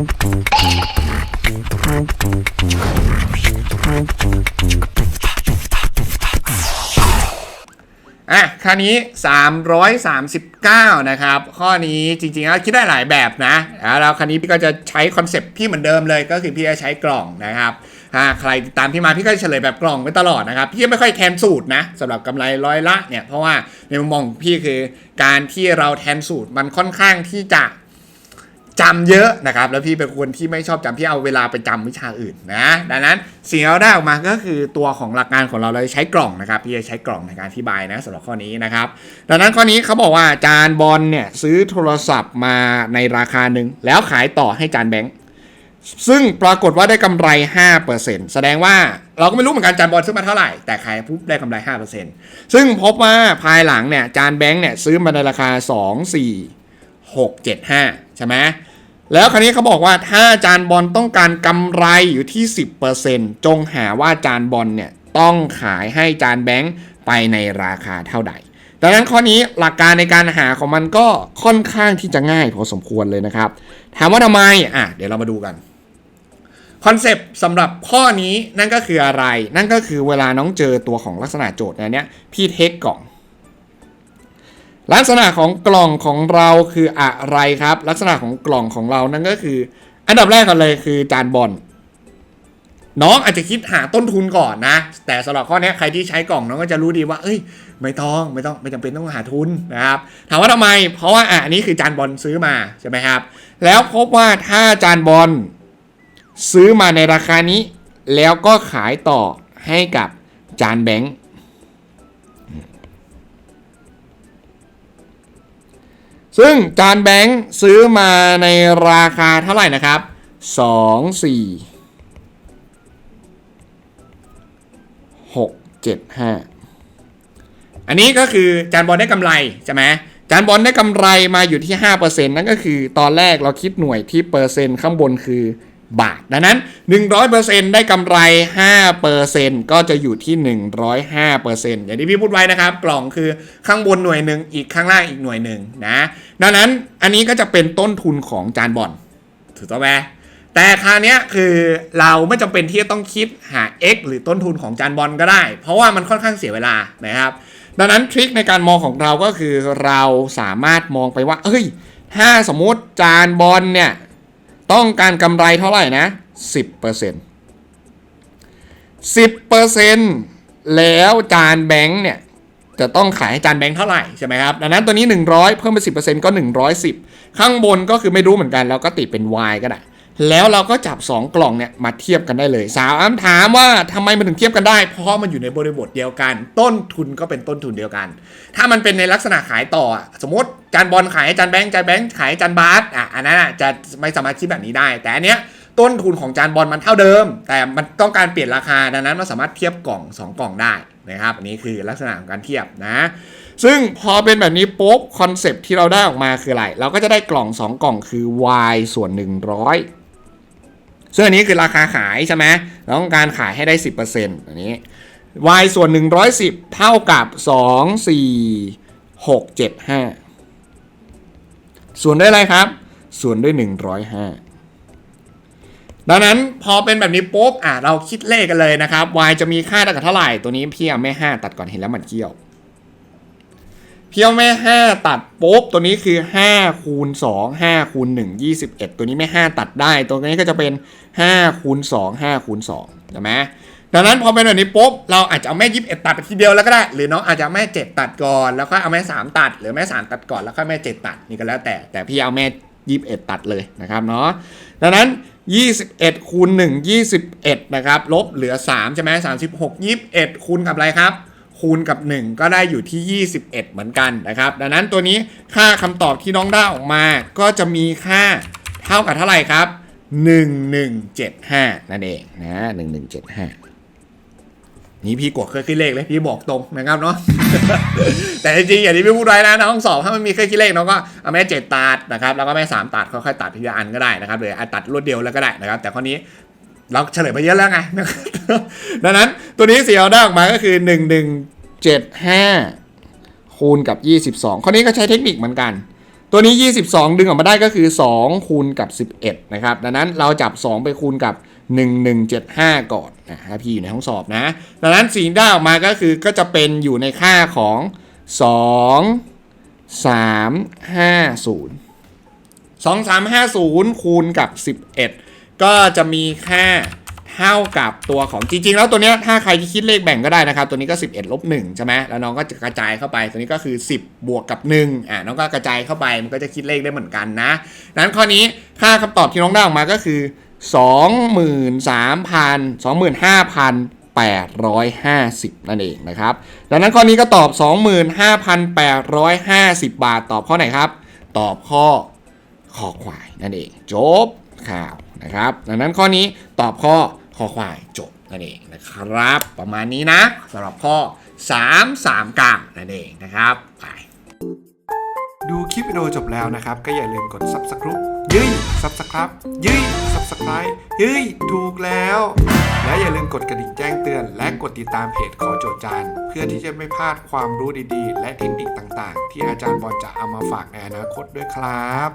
อะคราวนี้ 339 นะครับ ข้อนี้จริงๆแล้วคิดได้หลายแบบนะอะแล้วคราวนี้พี่ก็จะใช้คอนเซปต์พี่เหมือนเดิมเลยก็คือพี่จะใช้กล่องนะครับอ่าใครติดตามพี่มาพี่ก็จะเฉลยแบบกล่องไว้ตลอดนะครับ พี่ไม่ค่อยแทนสูตรนะสำหรับกำไรร้อยละเนี่ยเพราะว่าในมุมมองพี่คือการที่เราแทนสูตรมันค่อนข้างที่จะ จำเยอะนะครับ แล้วพี่เป็นคนที่ไม่ชอบจำพี่เอาเวลาไปจำวิชาอื่นนะ ดังนั้นสิ่งที่เราได้ออกมาก็คือตัวของหลักการของเราเราใช้กล่องนะครับพี่จะใช้กล่องในการอธิบายนะสำหรับข้อนี้นะครับ ดังนั้นข้อนี้เขาบอกว่าจานบอลเนี่ยซื้อโทรศัพท์มาในราคาหนึ่งแล้วขายต่อให้จานแบงค์ซึ่งปรากฏว่าได้กำไร 5%แสดงว่าเราก็ไม่รู้เหมือนกันจานบอลซื้อมาเท่าไหร่ แต่ขายปุ๊บได้กำไร 5%ซึ่งพบว่าภายหลังเนี่ยจานแบงค์เนี่ยซื้อมาในราคา 2 4 6 7 5 ใช่ไหม แล้วคราวนี้เขาบอกว่าถ้าจานบอลต้องการกำไรอยู่ที่ 10%จงหาว่าจานบอลเนี่ยต้องขายให้จานแบงค์ไปในราคาเท่าใดดังนั้นข้อนี้หลักการในการหาของมันก็ค่อนข้างที่จะง่ายพอสมควรเลยนะครับ ถามว่าทำไมอะเดี๋ยวเรามาดูกันคอนเซปต์สำหรับข้อนี้นั่นก็คืออะไร นั่นก็คือเวลาน้องเจอตัวของลักษณะโจทย์อันเนี้ยพี่เทคกล่อง ลักษณะของกล่องของเราคืออะไรครับ ลักษณะของกล่องของเรานั่นก็คือ อันดับแรกกันเลยคือจานบอลน้องอาจจะคิดหาต้นทุนก่อนนะ แต่สำหรับข้อนี้ใครที่ใช้กล่องน้องก็จะรู้ดีว่า เอ้ย ไม่ต้องไม่ต้องไม่จำเป็นต้องหาทุนนะครับ ถามว่าทำไม เพราะว่าอะอันนี้คือจานบอลซื้อมาใช่ไหมครับ แล้วพบว่าถ้าจานบอลซื้อมาในราคานี้ แล้วก็ขายต่อให้กับจานแบงค์ ซึ่งจานแบงค์ซื้อมาในราคาเท่าไหร่นะครับ2 4 6 7 5อันนี้ก็คือจานบอลได้กำไรใช่ไหมจานบอลได้กำไรมาอยู่ที่5%นั่นก็คือตอนแรกเราคิดหน่วยที่เปอร์เซ็นต์ข้างบนคือ บาท ดังนั้น 100%ได้กำไร 5%ก็จะอยู่ที่ 105%อย่างที่พี่พูดไว้นะครับ กล่องคือข้างบนหน่วยหนึ่งอีกข้างล่างอีกหน่วยหนึ่งนะ ดังนั้นอันนี้ก็จะเป็นต้นทุนของจานบอลถูกต้องไหมแต่คราวนี้คือเราไม่จำเป็นที่จะต้องคิดหา x หรือต้นทุนของจานบอลก็ได้ เพราะว่ามันค่อนข้างเสียเวลานะครับ ดังนั้นทริคในการมองของเราก็คือเราสามารถมองไปว่า เอ้ย ถ้าสมมติจานบอลเนี่ย ต้องการกำไรเท่าไหร่นะ 10% 10%แล้วจานแบงค์เนี่ย จะต้องขายให้จานแบงค์เท่าไหร่ใช่ไหมครับ ดังนั้นตัวนี้ 100 เพิ่มเป็น10%ก็ 110 ข้างบนก็คือไม่รู้เหมือนกัน แล้วก็ติดเป็น y ก็ได้ แล้วเราก็จับ 2 กล่องเนี่ยมาเทียบกันได้เลยสาวอ้ำถามว่าทำไมมันถึงเทียบกันได้ เพราะมันอยู่ในบริบทเดียวกัน ต้นทุนก็เป็นต้นทุนเดียวกัน ถ้ามันเป็นในลักษณะขายต่อ สมมติจานบอลขายจานแบงค์จานแบงค์ขายจานบาสอะอันนั้นจะไม่สามารถคิดแบบนี้ได้ แต่อันเนี้ยต้นทุนของจานบอลมันเท่าเดิม แต่มันต้องการเปลี่ยนราคาดังนั้นมันสามารถเทียบกล่อง 2 กล่องได้นะครับอันนี้คือลักษณะของการเทียบนะ ซึ่งพอเป็นแบบนี้ปุ๊บคอนเซปที่เราได้ออกมาคืออะไร เราก็จะได้กล่อง 2 กล่องคือ y ส่วน 100 ซึ่งอันนี้คือราคาขายใช่ไหมเราต้องการขายให้ได้ 10%อันนี้ y ส่วน 110 เท่ากับ 2 4 6 7 5 ส่วนด้วยอะไรครับ ส่วนด้วย 105 ดังนั้นพอเป็นแบบนี้ปุ๊บอะเราคิดเลขกันเลยนะครับ y จะมีค่าเท่ากับเท่าไหร่ ตัวนี้พี่เอาแม่ 5 ตัดก่อนเห็นแล้วมันเกี่ยว เพียวแม่ 5 ตัดปุ๊บตัวนี้คือ5คูณ2 5คูณ1 21 ตัวนี้แม่ 5 ตัดได้ ตัวนี้ก็จะเป็น5คูณ2 5คูณ2ใช่ไหมดังนั้นพอเป็นแบบนี้ปุ๊บเราอาจจะเอาแม่21ตัดไปทีเดียวแล้วก็ได้ หรือน้องอาจจะแม่ 7 ตัดก่อน แล้วค่อยเอาแม่ 3 ตัด หรือแม่ 3 ตัดก่อนแล้วค่อยแม่ 7 ตัดนี่ก็แล้วแต่แต่พี่เอาแม่ 21 ตัดเลยนะครับเนาะดังนั้น 21คูณ1 21 นะครับลบเหลือ 3 ใช่ไหม36 21คูณกับอะไรครับ คูณกับ 1 ก็ได้อยู่ที่ 21 เหมือนกันนะครับ ดังนั้นตัวนี้ค่าคำตอบที่น้องได้ออกมา ก็จะมีค่าเท่ากับเท่าไหร่ครับ 1175 นั่นเองนะ1175นี่พี่กดเครื่องคิดเลขเลยพี่บอกตรงนะครับเนาะแต่จริงๆอย่างที่พี่พูดไว้นะน้องสอบถ้ามันมีเครื่องคิดเลขน้องก็เอาแม่เจ็ดตัดนะครับแล้วก็แม่สามตัดค่อยๆตัดทีละอันก็ได้นะครับหรืออาจตัดรวดเดียวแล้วก็ได้นะครับ แต่ข้อนี้ เราเฉลยไปเยอะแล้วไงดังนั้นตัวนี้สีเราได้ออกมาก็คือ 1175 คูณกับ 22 ข้อนี้ก็ใช้เทคนิคเหมือนกัน ตัวนี้ 22 ดึงออกมาได้ก็คือ 2 คูณกับ 11 นะครับ ดังนั้นเราจับ 2 ไปคูณกับ 1175 ก่อนนะฮะพี่อยู่ในห้องสอบนะ ดังนั้นสิ่งที่ได้ออกมาก็คือก็จะเป็นอยู่ในค่าของ 2 3 5 0 2350 คูณกับ 11 ก็จะมีค่าเท่ากับตัวของจริง ๆ แล้วตัวเนี้ยถ้าใครที่คิดเลขแบ่งก็ได้นะครับ ตัวนี้ก็ 11ลบ1ใช่ไหมแล้วน้องก็จะกระจายเข้าไป ตัวนี้ก็คือ 10 บวกกับ1อ่าน้องก็กระจายเข้าไปมันก็จะคิดเลขได้เหมือนกันนะดังนั้นข้อนี้ค่าคำตอบที่น้องได้ออกมาก็คือ 23,000 25,850 นั่นเองนะครับ ดังนั้นข้อนี้ก็ตอบ 25,850 บาท ตอบข้อไหนครับ ตอบข้อคอควายนั่นเอง จบข่าว นะครับ ดังนั้นข้อนี้ตอบข้อคอควายจบนั่นเองนะครับ ประมาณนี้นะสำหรับข้อ 3 3กลางนั่นเองนะครับไปดูคลิปวิดีโอจบแล้วนะครับ ก็อย่าลืมกด subscribe ยึย subscribe ยึย subscribe ยึยถูกแล้ว และอย่าลืมกดกระดิ่งแจ้งเตือน และกดติดตามเพจขอโจทย์จานเพื่อที่จะไม่พลาดความรู้ดีๆ และเทคนิคต่างๆ ที่อาจารย์บอลจะเอามาฝากในอนาคตด้วยครับ